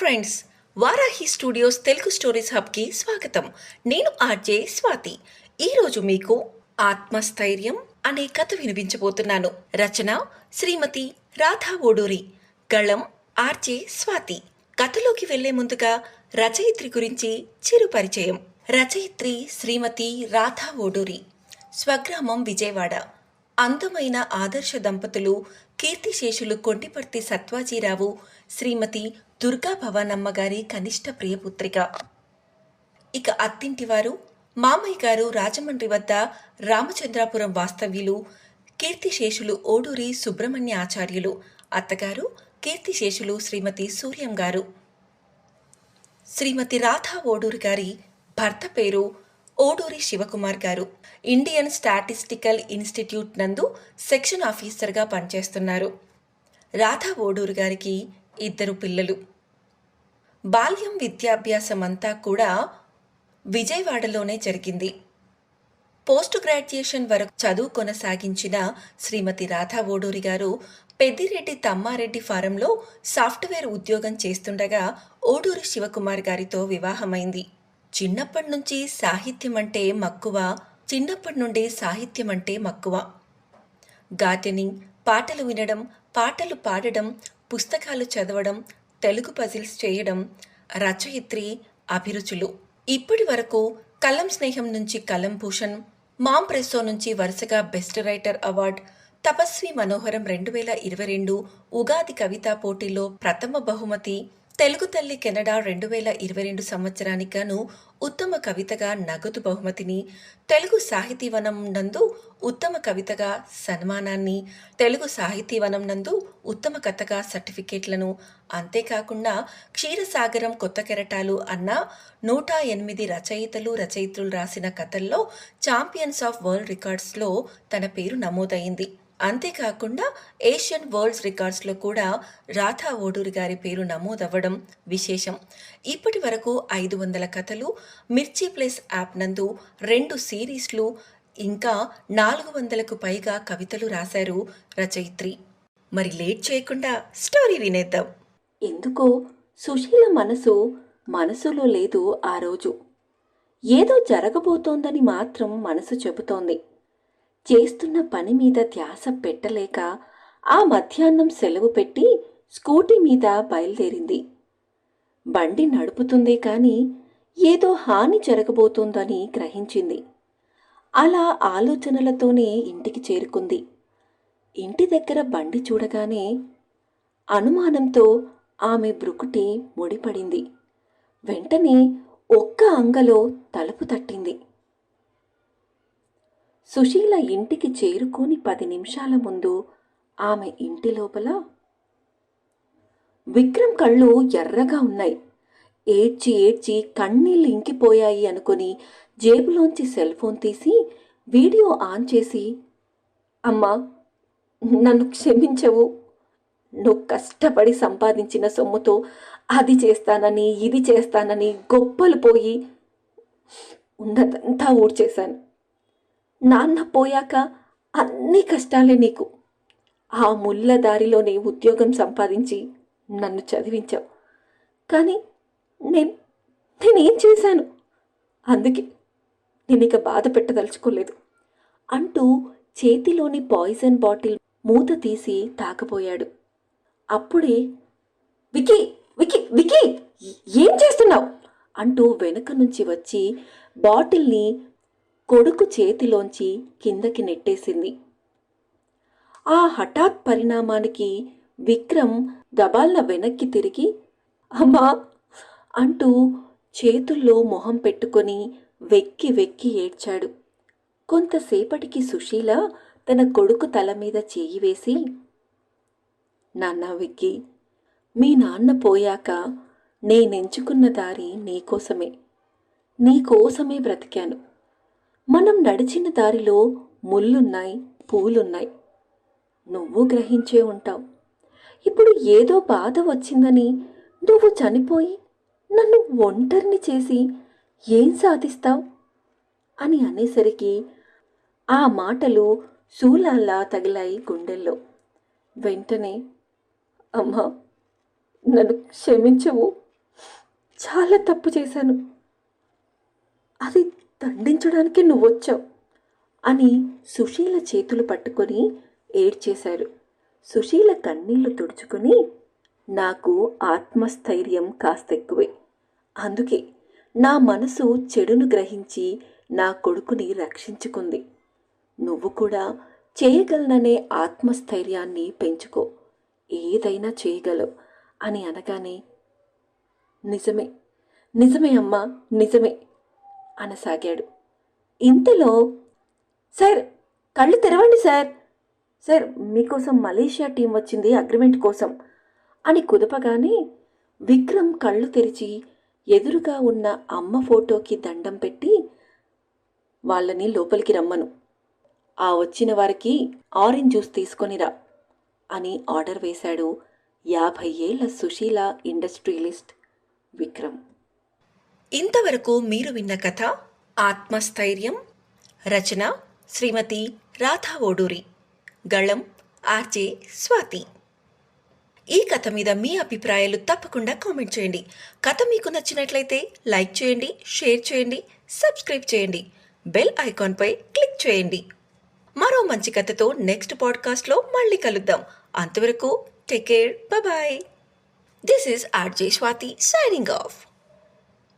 Friends Varahi studios Telugu stories హబ్కి స్వాగతం. నేను RJ Swathi. ఈరోజు మీకు ఆత్మస్థైర్యం అనే కథ వినిపించబోతున్నాను. రచన శ్రీమతి రాధా ఓడూరి. గళం ఆర్జే స్వాతి. కథలోకి వెళ్ళే ముందుగా రచయిత్రి గురించి చిరు పరిచయం. రచయిత్రి శ్రీమతి రాధా ఓడూరి. స్వగ్రామం విజయవాడ. అందమైన ఆదర్శ దంపతులు కీర్తిశేషులు కొంటిపర్తి సత్వాజీరావు శ్రీమతి దుర్గా భవానమ్మ గారి కనిష్ట ప్రియపుత్రిక. ఇక అత్తింటివారు మామయ్య గారు రాజమండ్రి వద్ద రామచంద్రాపురం వాస్తవ్యులు కీర్తిశేషులు ఓడూరి సుబ్రహ్మణ్య ఆచార్యులు అత్తగారు కీర్తిశేషులు శ్రీమతి సూర్యం గారు. శ్రీమతి రాధా ఓడూరి గారి భర్త పేరు Oduri Sivakumar garu Indian statistical institute నందు సెక్షన్ ఆఫీసర్గా పనిచేస్తున్నారు. రాధా ఓడూరు గారికి ఇద్దరు పిల్లలు. బాల్యం విద్యాభ్యాసం అంతా కూడా విజయవాడలోనే జరిగింది. పోస్ట్ గ్రాడ్యుయేషన్ వరకు చదువు కొనసాగించిన శ్రీమతి రాధా ఓడూరి గారు పెద్దిరెడ్డి తమ్మారెడ్డి ఫారంలో సాఫ్ట్వేర్ ఉద్యోగం చేస్తుండగా ఓడూరి శివకుమార్ గారితో వివాహమైంది. చిన్నప్పటి నుంచి సాహిత్యం అంటే మక్కువ చిన్నప్పటి నుండే సాహిత్యం అంటే మక్కువ. గార్డెనింగ్ పాటలు వినడం పాటలు పాడడం పుస్తకాలు చదవడం తెలుగు పజిల్స్ చేయడం రచయిత్రి అభిరుచులు. ఇప్పటి వరకు కలం స్నేహం నుంచి కలం భూషణ్ మామ్ ప్రెస్సో నుంచి వరుసగా బెస్ట్ రైటర్ అవార్డ్ తపస్వి మనోహరం రెండు వేల ఇరవై రెండు ఉగాది కవితా పోటీలో ప్రథమ బహుమతి తెలుగు తల్లి కెనడా రెండు వేల ఇరవై రెండు సంవత్సరానికి గాను ఉత్తమ కవితగా నగదు బహుమతిని తెలుగు సాహితీవనం నందు ఉత్తమ కవితగా సన్మానాన్ని తెలుగు సాహితీవనం నందు ఉత్తమ కథగా సర్టిఫికేట్లను అంతేకాకుండా క్షీరసాగరం కొత్త కెరటాలు అన్న నూట ఎనిమిది రచయితలు రచయిత్రులు రాసిన కథల్లో ఛాంపియన్స్ ఆఫ్ వరల్డ్ రికార్డ్స్లో తన పేరు నమోదైంది. అంతేకాకుండా ఏషియన్ వరల్డ్స్ రికార్డ్స్లో కూడా రాధా ఓడూరి గారి పేరు నమోదవ్వడం విశేషం. ఇప్పటి వరకు ఐదు వందల కథలు మిర్చి ప్లస్ యాప్ నందు రెండు సిరీస్లు ఇంకా నాలుగు వందలకు పైగా కవితలు రాశారు రచయిత్రి. మరి లేట్ చేయకుండా స్టోరీ వినేద్దాం. ఎందుకో సుశీల మనసు మనసులో లేదు ఆ రోజు. ఏదో జరగబోతోందని మాత్రం మనసు చెబుతోంది. చేస్తున్న పని మీద ధ్యాస పెట్టలేక ఆ మధ్యాహ్నం సెలవు పెట్టి స్కూటీ మీద బయలుదేరింది. బండి నడుపుతుందే కానీ ఏదో హాని జరగబోతోందని గ్రహించింది. అలా ఆలోచనలతోనే ఇంటికి చేరుకుంది. ఇంటి దగ్గర బండి చూడగానే అనుమానంతో ఆమె బ్రుకుటి ముడిపడింది. వెంటనే ఒక్క అంగలో తలుపు తట్టింది. సుశీల ఇంటికి చేరుకోని పది నిమిషాల ముందు ఆమె ఇంటి లోపల విక్రమ్ కళ్ళు ఎర్రగా ఉన్నాయి. ఏడ్చి ఏడ్చి కన్నీళ్ళు ఇంకిపోయాయి అనుకుని జేబులోంచి సెల్ ఫోన్ తీసి వీడియో ఆన్ చేసి అమ్మా నన్ను క్షమించవు. నువ్వు కష్టపడి సంపాదించిన సొమ్ముతో అది చేస్తానని ఇది చేస్తానని గొప్పలు పోయి ఉన్నదంతా ఊడ్చేశాను. నాన్న పోయాక అన్ని కష్టాలే నీకు. ఆ ముళ్ళ దారిలోనే ఉద్యోగం సంపాదించి నన్ను చదివించావు. కానీ నేను నేనేం చేశాను? అందుకే నేను ఇక బాధ పెట్టదలుచుకోలేదు. అంటూ చేతిలోని పాయిజన్ బాటిల్ మూత తీసి తాకపోయాడు. అప్పుడే వికీ వికీ వికీ ఏం చేస్తున్నావు? అంటూ వెనుక నుంచి వచ్చి బాటిల్ని కొడుకు చేతిలోంచి కిందకి నెట్టేసింది. ఆ హఠాత్ పరిణామానికి విక్రమ్ గబాల్న వెనక్కి తిరిగి అమ్మా! అంటూ చేతుల్లో మొహం పెట్టుకొని వెక్కి వెక్కి ఏడ్చాడు. కొంతసేపటికి సుశీల తన కొడుకు తల మీద చేయి వేసి నాన్న విక్కి మీ నాన్న పోయాక నేనెంచుకున్న దారి నీకోసమే నీకోసమే బ్రతికాను. మనం నడిచిన దారిలో ముళ్ళున్నాయి పూలున్నాయి. నువ్వు గ్రహించే ఉంటావు. ఇప్పుడు ఏదో బాధ వచ్చిందని నువ్వు చనిపోయి నన్ను ఒంటరిని చేసి ఏం సాధిస్తావు? అని అనేసరికి ఆ మాటలు శూలాల్లా తగిలాయి గుండెల్లో. వెంటనే అమ్మా నన్ను క్షమించవు చాలా తప్పు చేశాను. అది దండించడానికి నువ్వు వచ్చావు అని సుశీల చేతులు పట్టుకొని ఏడ్చేశారు. సుశీల కన్నీళ్ళు తుడుచుకొని నాకు ఆత్మస్థైర్యం కాస్త ఎక్కువే అందుకే నా మనసు చెడును గ్రహించి నా కొడుకుని రక్షించుకుంది. నువ్వు కూడా చేయగలననే ఆత్మస్థైర్యాన్ని పెంచుకో. ఏదైనా చేయగలవు అని అనగానే నిజమే నిజమే అమ్మా నిజమే. అనసాగాడు. ఇంతలో సార్ కళ్ళు తెరవండి సార్. సార్ మీకోసం మలేషియా టీం వచ్చింది అగ్రిమెంట్ కోసం అని కుదపగానే విక్రమ్ కళ్ళు తెరిచి ఎదురుగా ఉన్న అమ్మ ఫోటోకి దండం పెట్టి వాళ్ళని లోపలికి రమ్మను. ఆ వచ్చిన వారికి ఆరెంజ్ జ్యూస్ తీసుకొనిరా అని ఆర్డర్ వేశాడు యాభై ఏళ్ళ సుశీల ఇండస్ట్రియలిస్ట్ విక్రమ్. ఇంతవరకు మీరు విన్న కథ ఆత్మస్థైర్యం రచన శ్రీమతి రాధా ఓడూరి గళం ఆర్జే స్వాతి. ఈ కథ మీద మీ అభిప్రాయాలు తప్పకుండా కామెంట్ చేయండి. కథ మీకు నచ్చినట్లయితే లైక్ చేయండి షేర్ చేయండి సబ్స్క్రైబ్ చేయండి బెల్ ఐకాన్పై క్లిక్ చేయండి. మరో మంచి కథతో నెక్స్ట్ పాడ్కాస్ట్లో మళ్ళీ కలుద్దాం. అంతవరకు take care bye this is RJ Swathi signing off.